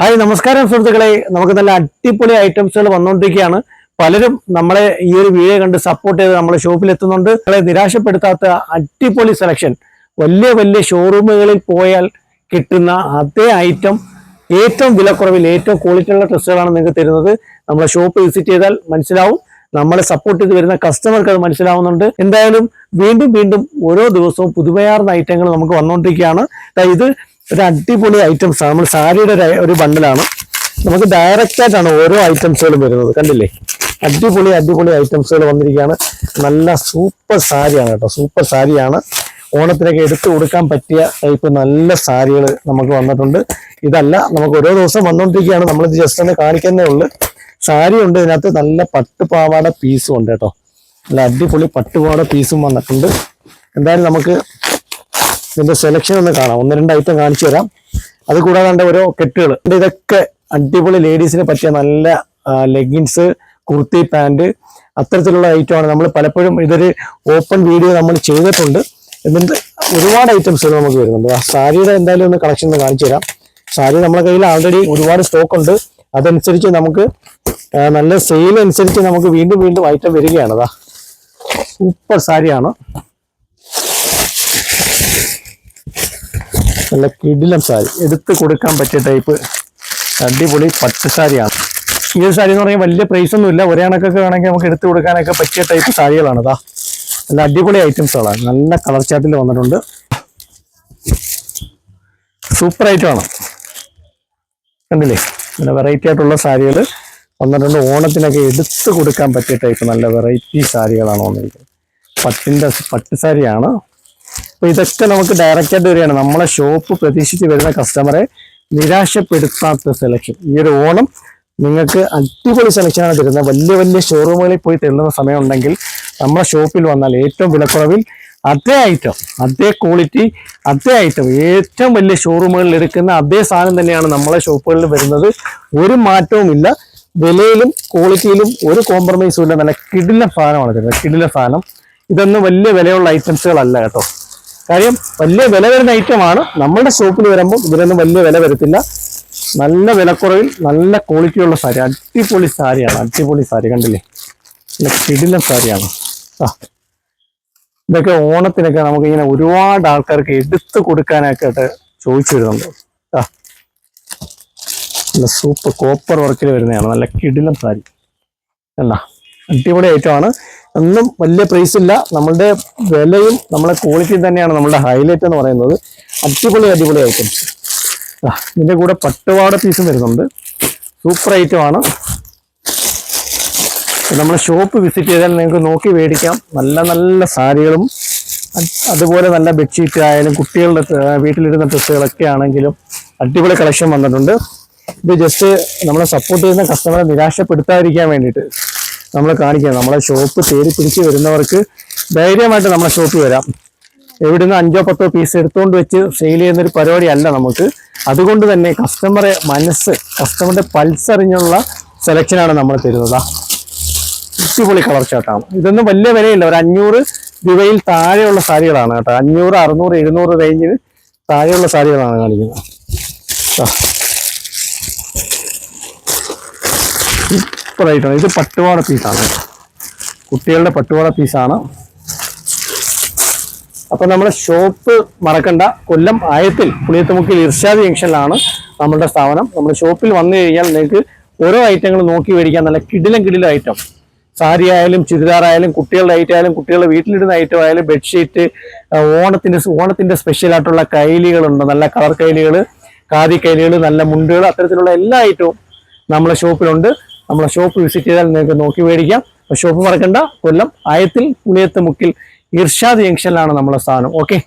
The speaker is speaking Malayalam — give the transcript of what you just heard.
ഹായ് നമസ്കാരം സുഹൃത്തുക്കളെ. നമുക്ക് നല്ല അടിപൊളി ഐറ്റംസുകൾ വന്നുകൊണ്ടിരിക്കുകയാണ് പലരും നമ്മളെ ഈ ഒരു വീഡിയോ കണ്ട് സപ്പോർട്ട് ചെയ്ത് നമ്മളെ ഷോപ്പിൽ എത്തുന്നുണ്ട്. നമ്മളെ നിരാശപ്പെടുത്താത്ത അടിപൊളി സെലക്ഷൻ വലിയ വലിയ ഷോറൂമുകളിൽ പോയാൽ കിട്ടുന്ന അതേ ഐറ്റം ഏറ്റവും വിലക്കുറവിൽ ഏറ്റവും ക്വാളിറ്റി ഉള്ള ഡ്രസ്സുകളാണ് നിങ്ങൾക്ക് തരുന്നത്. നമ്മളെ ഷോപ്പ് വിസിറ്റ് ചെയ്താൽ മനസ്സിലാവും. നമ്മളെ സപ്പോർട്ട് ചെയ്ത് വരുന്ന കസ്റ്റമർക്ക് അത് മനസ്സിലാവുന്നുണ്ട്. എന്തായാലും വീണ്ടും വീണ്ടും ഓരോ ദിവസവും പുതുമയാർന്ന ഐറ്റങ്ങൾ നമുക്ക് വന്നുകൊണ്ടിരിക്കുകയാണ് ഇത് ഒരു അടിപൊളി ഐറ്റംസ് ആണ്. നമ്മൾ സാരിയുടെ ഒരു- ബണ്ടിലാണ് നമുക്ക് ഡയറക്റ്റ് ആയിട്ടാണ് ഓരോ ഐറ്റംസുകളും വരുന്നത്. കണ്ടില്ലേ? അടിപൊളി അടിപൊളി ഐറ്റംസുകൾ വന്നിരിക്കുകയാണ്. നല്ല സൂപ്പർ സാരിയാണ് കേട്ടോ. സൂപ്പർ സാരിയാണ്. ഓണത്തിനൊക്കെ എടുത്തു കൊടുക്കാൻ പറ്റിയ ടൈപ്പ് നല്ല സാരികൾ നമുക്ക് വന്നിട്ടുണ്ട്. ഇതല്ല നമുക്ക് ഓരോ ദിവസം വന്നുകൊണ്ടിരിക്കുകയാണ് നമ്മളിത് ജസ്റ്റ് ഒന്ന് കാണിക്കുന്നേ ഉള്ളൂ. സാരി ഉണ്ട് ഇതിനകത്ത്. നല്ല പട്ടുപാവാട പീസും ഉണ്ട് കേട്ടോ. നല്ല അടിപൊളി പട്ടുപാവാട പീസും വന്നിട്ടുണ്ട്. എന്തായാലും നമുക്ക് ഇതിന്റെ സെലക്ഷൻ ഒന്ന് കാണാം. ഒന്ന് രണ്ട് ഐറ്റം കാണിച്ചു തരാം. അത് കൂടാതെ ഓരോ കെട്ടുകൾ ഇതൊക്കെ അടിപൊളി ലേഡീസിന് പറ്റിയ നല്ല ലെഗിൻസ് കുർത്തി പാന്റ് അത്തരത്തിലുള്ള ഐറ്റമാണ് നമ്മൾ പലപ്പോഴും ഇതൊരു ഓപ്പൺ വീഡിയോ നമ്മൾ ചെയ്തിട്ടുണ്ട്. എന്നിട്ട് ഒരുപാട് ഐറ്റംസുകൾ നമുക്ക് വരുന്നുണ്ട്. സാരിയുടെ എന്തായാലും ഒന്ന് കളക്ഷൻ ഒന്ന് കാണിച്ചു തരാം. സാരി നമ്മുടെ കയ്യിൽ ആൾറെഡി ഒരുപാട് സ്റ്റോക്ക് ഉണ്ട്. അതനുസരിച്ച് നമുക്ക് നല്ല സെയിൽ അനുസരിച്ച് നമുക്ക് വീണ്ടും വീണ്ടും ഐറ്റം വരികയാണ്. അതാ സൂപ്പർ സാരിയാണ്. നല്ല കിടിലം സാരി. എടുത്ത് കൊടുക്കാൻ പറ്റിയ ടൈപ്പ് അടിപൊളി പട്ട് സാരിയാണ്. ഈ ഒരു സാരി എന്ന് പറഞ്ഞാൽ വലിയ പ്രൈസ് ഒന്നുമില്ല ഒരേ കണക്കൊക്കെ വേണമെങ്കിൽ നമുക്ക് എടുത്ത് കൊടുക്കാനൊക്കെ പറ്റിയ ടൈപ്പ് സാരികളാണ് ഇതാ നല്ല അടിപൊളി ഐറ്റംസുകളാണ് നല്ല കളർ ചാർട്ടിൽ വന്നിട്ടുണ്ട്. സൂപ്പർ ഐറ്റമാണ് കണ്ടില്ലേ? നല്ല വെറൈറ്റി ആയിട്ടുള്ള സാരികൾ വന്നിട്ടുണ്ട്. ഓണത്തിനൊക്കെ എടുത്ത് കൊടുക്കാൻ പറ്റിയ ടൈപ്പ് നല്ല വെറൈറ്റി സാരികളാണ് വന്നിരിക്കുന്നത്. പട്ടിന്റെ പട്ട് സാരിയാണ്. അപ്പൊ ഇതൊക്കെ നമുക്ക് ഡയറക്റ്റ് ആയിട്ട് വരികയാണ്. നമ്മളെ ഷോപ്പ് പ്രതീക്ഷിച്ച് വരുന്ന കസ്റ്റമറെ നിരാശപ്പെടുത്താത്ത സെലക്ഷൻ ഈ ഒരു ഓണം നിങ്ങൾക്ക് അടിപൊളി സെലക്ഷനാണ് തരുന്നത്. വലിയ വലിയ ഷോറൂമുകളിൽ പോയി തെള്ളുന്ന സമയമുണ്ടെങ്കിൽ നമ്മളെ ഷോപ്പിൽ വന്നാൽ ഏറ്റവും വിലക്കുറവിൽ അതേ ഐറ്റം അതേ ക്വാളിറ്റി അതേ ഐറ്റം ഏറ്റവും വലിയ ഷോറൂമുകളിൽ എടുക്കുന്ന അതേ സാധനം തന്നെയാണ് നമ്മളെ ഷോപ്പുകളിൽ വരുന്നത്. ഒരു മാറ്റവുമില്ല. വിലയിലും ക്വാളിറ്റിയിലും ഒരു കോംപ്രമൈസും ഇല്ല നല്ല കിടില സാധനമാണ് തരുന്നത്. കിടില സാധനം. ഇതൊന്നും വലിയ വിലയുള്ള ഐറ്റംസുകളല്ല കേട്ടോ. കാര്യം വലിയ വില വരുന്ന ഐറ്റമാണ് നമ്മുടെ ഷോപ്പിൽ വരുമ്പോൾ ഇതിനൊന്നും വലിയ വില വരത്തില്ല. നല്ല വിലക്കുറവിൽ നല്ല ക്വാളിറ്റിയുള്ള സാരി അടിപൊളി സാരിയാണ് അടിപൊളി സാരി കണ്ടില്ലേ? നല്ല കിടിലം സാരിയാണ്. ആ. ഇതൊക്കെ ഓണത്തിനൊക്കെ നമുക്ക് ഇങ്ങനെ ഒരുപാട് ആൾക്കാർക്ക് എടുത്തു കൊടുക്കാനൊക്കെ ആയിട്ട് ചോദിച്ചു വരുന്നുണ്ട്. ആ. നല്ല സൂപ്പർ കോപ്പർ വർക്കിൽ വരുന്നതാണ്. നല്ല കിടിലം സാരി. എന്നാ അടിപൊളി ഐറ്റമാണ് ഒന്നും വലിയ പ്രൈസ് ഇല്ല. നമ്മളുടെ വിലയും നമ്മളെ ക്വാളിറ്റിയും തന്നെയാണ് നമ്മളുടെ ഹൈലൈറ്റ് എന്ന് പറയുന്നത്. അടിപൊളി അടിപൊളി ഐറ്റംസ് ഇതിന്റെ കൂടെ പട്ടുപാട പീസും വരുന്നുണ്ട്. സൂപ്പർ ഐറ്റമാണ് നമ്മുടെ ഷോപ്പ് വിസിറ്റ് ചെയ്താൽ നിങ്ങൾക്ക് നോക്കി മേടിക്കാം. നല്ല നല്ല സാരികളും അതുപോലെ നല്ല ബെഡ്ഷീറ്റ് ആയാലും കുട്ടികളുടെ വീട്ടിലിരുന്ന ഡ്രസ്സുകളൊക്കെ ആണെങ്കിലും അടിപൊളി കളക്ഷൻ വന്നിട്ടുണ്ട്. ഇത് ജസ്റ്റ് നമ്മളെ സപ്പോർട്ട് ചെയ്യുന്ന കസ്റ്റമറെ നിരാശപ്പെടുത്താതിരിക്കാൻ വേണ്ടിയിട്ട് നമ്മൾ കാണിക്കുക നമ്മളെ ഷോപ്പ് തേടി പിടിച്ച് വരുന്നവർക്ക് ധൈര്യമായിട്ട് നമ്മളെ ഷോപ്പിൽ വരാം. എവിടുന്ന് അഞ്ചോ പത്തോ പീസ് എടുത്തുകൊണ്ട് വെച്ച് സെയിൽ ചെയ്യുന്ന ഒരു പരിപാടി അല്ല നമുക്ക്. അതുകൊണ്ട് തന്നെ കസ്റ്റമറെ മനസ്സ് കസ്റ്റമറുടെ പൾസ് അറിഞ്ഞുള്ള സെലക്ഷനാണ് നമ്മൾ തരുന്നത്. അടിപൊളി കളർ ഷർട്ടാണ് ഇതൊന്നും വലിയ വിലയില്ല. ഒരു അഞ്ഞൂറ് രൂപയിൽ താഴെയുള്ള സാരികളാണ് കേട്ടോ. അഞ്ഞൂറ് അറുന്നൂറ് എഴുന്നൂറ് റേഞ്ചിൽ താഴെയുള്ള സാരികളാണ് കാണിക്കുന്നത്. സൂപ്പറായിട്ടാണ് ഇത് പട്ടുപാട പീസാണ് കുട്ടികളുടെ പട്ടുപാട പീസാണ് അപ്പോൾ നമ്മുടെ ഷോപ്പ് മറക്കണ്ട. കൊല്ലം ആയത്തിൽ പുളിയത്തുമുക്കിൽ ഇർഷാദ് ജംഗ്ഷനിലാണ് നമ്മുടെ സ്ഥാപനം. നമ്മുടെ ഷോപ്പിൽ വന്നു കഴിഞ്ഞാൽ നിങ്ങൾക്ക് ഓരോ ഐറ്റങ്ങൾ നോക്കി മേടിക്കാൻ നല്ല കിടിലം കിടിലം ഐറ്റം സാരി ആയാലും ചുരിദാറായാലും കുട്ടികളുടെ ഐറ്റം ആയാലും കുട്ടികളുടെ വീട്ടിലിടുന്ന ഐറ്റം ആയാലും ബെഡ്ഷീറ്റ് ഓണത്തിന്റെ ഓണത്തിന്റെ സ്പെഷ്യൽ ആയിട്ടുള്ള കൈലികളുണ്ട്. നല്ല കളർ കൈലികൾ കാതി കൈലികൾ നല്ല മുണ്ടുകൾ അത്തരത്തിലുള്ള എല്ലാ ഐറ്റവും നമ്മളെ ഷോപ്പിലുണ്ട് നമ്മളെ ഷോപ്പ് വിസിറ്റ് ചെയ്താൽ നിങ്ങൾക്ക് നോക്കി മേടിക്കാം. ഷോപ്പ് മറക്കണ്ട. കൊല്ലം ആയത്തിൽ പുളിയത്ത് മുക്കിൽ ഇർഷാദ് ജംഗ്ഷനിലാണ് നമ്മളെ സ്ഥാനം ഓക്കെ